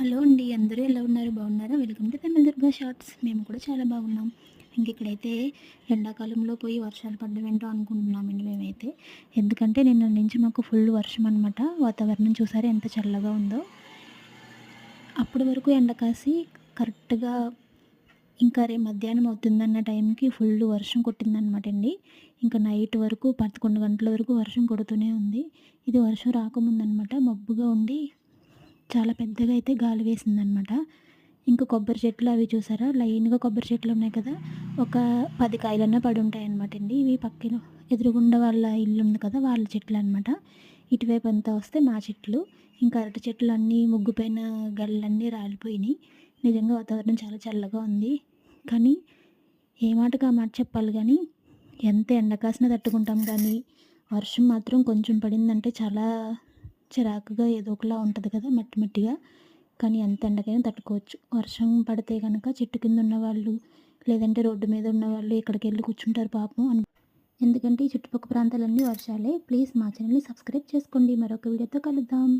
Hello అండి అందరూ ఎలా ఉన్నారు? బాగున్నారా? Welcome to Tamil Durga shorts. మేము కూడా చాలా బాగున్నాం. ఇంక ఇక్కడైతే ఎండాకాలంలో పోయి వర్షాలు పడడం ఏంటో అనుకుంటున్నామండి మేమైతే. ఎందుకంటే నిన్న నుంచి మాకు ఫుల్ వర్షం అనమాట వాతావరణం చూసారా ఎంత చల్లగా ఉందో. అప్పటి వరకు ఎండ కాసి కరెక్ట్గా ఇంకా రే మధ్యాహ్నం అవుతుందన్న టైంకి ఫుల్ వర్షం కొట్టిందనమాట అండి. ఇంకా నైట్ వరకు పదకొండు గంటల వరకు వర్షం కొడుతూనే ఉంది. ఇది వర్షం రాకముందనమాట మబ్బుగా ఉండి చాలా పెద్దగా అయితే గాలి వేసిందనమాట. ఇంకా కొబ్బరి చెట్లు అవి చూసారా? లైన్గా కొబ్బరి చెట్లు ఉన్నాయి కదా? ఒక పది కాయలన్నా పడి ఉంటాయి అనమాట అండి. ఇవి పక్కన ఎదురుగుండా వాళ్ళ ఇల్లు ఉంది కదా వాళ్ళ చెట్లు అనమాట ఇటువైపు అంతా వస్తే మా చెట్లు. ఇంకా అరటి చెట్లు అన్నీ ముగ్గుపైన గళ్ళన్నీ రాలిపోయినాయి. నిజంగా వాతావరణం చాలా చల్లగా ఉంది. కానీ ఏ మాటకు ఆ మాట చెప్పాలి కానీ ఎంత ఎండ కాసినా తట్టుకుంటాం కానీ వర్షం మాత్రం కొంచెం పడిందంటే చాలా చిరాకుగా ఏదో ఒకలా ఉంటుంది కదా మట్టి మట్టిగా. కానీ ఎంత ఎండకైనా తట్టుకోవచ్చు. వర్షం పడితే కనుక చెట్టు కింద ఉన్న వాళ్ళు లేదంటే రోడ్డు మీద ఉన్న వాళ్ళు వెళ్ళి కూర్చుంటారు పాపం అని. ఎందుకంటే ఈ చుట్టుపక్కల ప్రాంతాలన్నీ వర్షాలే. ప్లీజ్ మా ఛానల్ని సబ్స్క్రైబ్ చేసుకోండి. మరొక వీడియోతో కలుద్దాం.